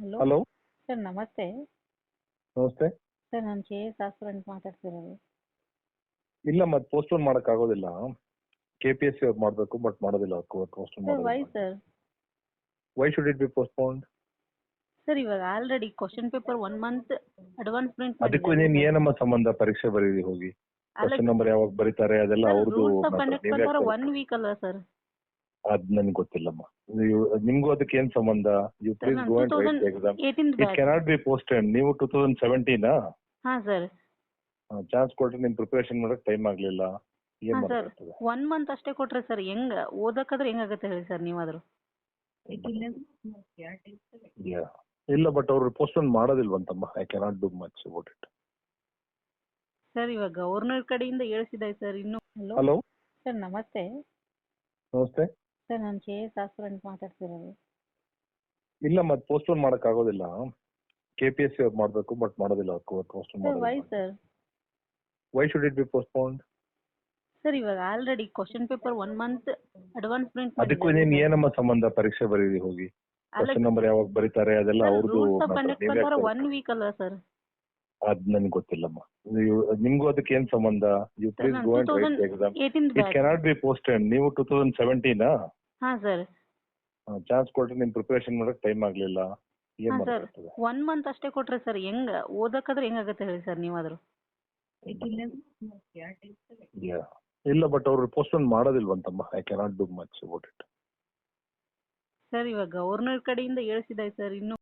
Hello? Hello? Sir ನಮಸ್ತೆ. ನಮಸ್ತೆ. Sir ನಾನು ಕೆ ಎಸ್ ಅಂತ ಮಾತಾಡ್ತಿರೋದು. ಇಲ್ಲ ಮತ್ತೆ ಪೋಸ್ಟ್ಪೋನ್ ಮಾಡಕ್ ಆಗೋದಿಲ್ಲ ಕೆ ಪಿ ಎಸ್ ಸಿ ಅವ್ರು ಮಾಡಬೇಕು ಬಟ್ ಮಾಡೋದಿಲ್ಲ postpone sir why sir why should it be postponed sir ಇವಾಗ already question paper one month advance print ಅದಕ್ಕೂ ನೀನ್ ಏನಮ್ಮ ಸಂಬಂಧ ಪರೀಕ್ಷೆ ಬರೀರಿ ಹೋಗಿ? ಕ್ವಶನ್ ನಂಬರ್ ಯಾವಾಗ ಬರೀತಾರೆ ಅದೆಲ್ಲ ಅವ್ರದ್ದು ಒನ್ ವೀಕ್ ಅಲ್ವಾ ಸರ್? ಅದ್ ನನ್ಗೆ ಗೊತ್ತಿಲ್ಲಮ್ಮ. ನಿಮ್ಗೂ ಅದಕ್ಕೆ ಏನ್ ಸಂಬಂಧ? You please go and write exam it cannot be posted ನೀವು ಟೂ ತೌಸಂಡ್ ಸೆವೆಂಟೀನ್ ಹಾಂ ಸರ್. ಚಾನ್ಸ್ ಕೊಟ್ರೆ ನಿಮ್ ಪ್ರಿಪರೇಷನ್ ಮಾಡಕ್ ಟೈಮ್ ಆಗ್ಲಿಲ್ಲ. ಏನ್ ಸರ್. ಒನ್ ಮಂತ್ ಅಷ್ಟೇ ಕೊಟ್ರೆ ಸರ್ ಹೆಂಗ್ ಓದಕ್ಕಾದ್ರೆ ಹೆಂಗಾಗತ್ತೆ ಹೇಳಿ ಸರ್ ನೀವಾದ್ರು. ಇಲ್ಲ ಬಟ್ ಅವ್ರು postpone ಮಾಡೋದಿಲ್ವಂತಮ್ಮ. I cannot do much about it sir ಇವಾಗ ಗವರ್ನರ್ ಕಡೆಯಿಂದ ಹೇಳಿಸಿದೆ ಸರ್ ಇನ್ನು ಹಲೋ ಸರ್ ನಮಸ್ತೆ. ನಮಸ್ತೆ. ಸರ್ ನಾನು ಕೆ ಎಸ್ ಆಸ್ಪರೆಂಟ್ ಮಾತಾಡ್ತಿರೋದು. ಇಲ್ಲ ಮತ್ತೆ ಪೋಸ್ಟ್ಪೋನ್ ಮಾಡಕ್ ಆಗೋದಿಲ್ಲ. ಕೆ ಪಿ ಎಸ್ ಸಿ ಅವ್ರು ಮಾಡಬೇಕು ಬಟ್ ಮಾಡೋದಿಲ್ಲ ಪೋಸ್ಟ್ಪೋನ್ ಸರ್ ವೈ ಮಾಡೋದಿಲ್ಲ. Sir why should it be postpone sir ಇವಾಗ already question paper one month advance print ಅದಕ್ಕೂ ನೀನ್ ಏನಮ್ಮ ಸಂಬಂಧ? ಪರೀಕ್ಷೆ ಬರೀರಿ ಹೋಗಿ. ಕ್ವಶನ್ ನಂಬರ್ ಯಾವಾಗ ಬರೀತಾರೆ ಅದೆಲ್ಲ ಅವ್ರದ್ದು ರೂಲ್ಸ್ ಆಫ್ ಕಂಡಕ್ಟ್ ಪ್ರಕಾರ ಒನ್ ವೀಕ್ ಅಲ್ಲ ಸರ್ ಅದ್ ನನ್ಗೆ ಗೊತ್ತಿಲ್ಲಮ್ಮ. ನೀವು ನಿಮ್ಗೂ ಅದಕ್ಕೆ ಏನ್ ಸಂಬಂಧ? You please go and write exam it batch cannot be posted ನೀವು ಟೂ ತೌಸಂಡ್ ಸೆವೆಂಟೀನಾ ಹಾಂ ಸರ್. ಚಾನ್ಸ್ ಕೊಟ್ರೆ ನಿಮ್ ಪ್ರಿಪರೇಷನ್ ಮಾಡಕ್ ಟೈಮ್ ಆಗ್ಲಿಲ್ಲ. ಏನ್ ಹಾಂ ಸರ್. ಒನ್ ಮಂತ್ ಅಷ್ಟೇ ಕೊಟ್ರೆ ಸರ್ ಹೆಂಗ್ ಓದಕ್ಕಾದ್ರೆ ಹೆಂಗಾಗುತ್ತೆ ಹೇಳಿ ಸರ್ ನೀವಾದ್ರು? Yeah. ಇಲ್ಲ ಬಟ್ ಅವ್ರು postpone ಮಾಡೋದಿಲ್ವಂತಮ್ಮ. I cannot do much about it sir ಇವಾಗ ಗವರ್ನರ್ ಕಡೆಯಿಂದ ಹೇಳಿಸಿದಾಯ್ತು ಸರ್ ಇನ್ನು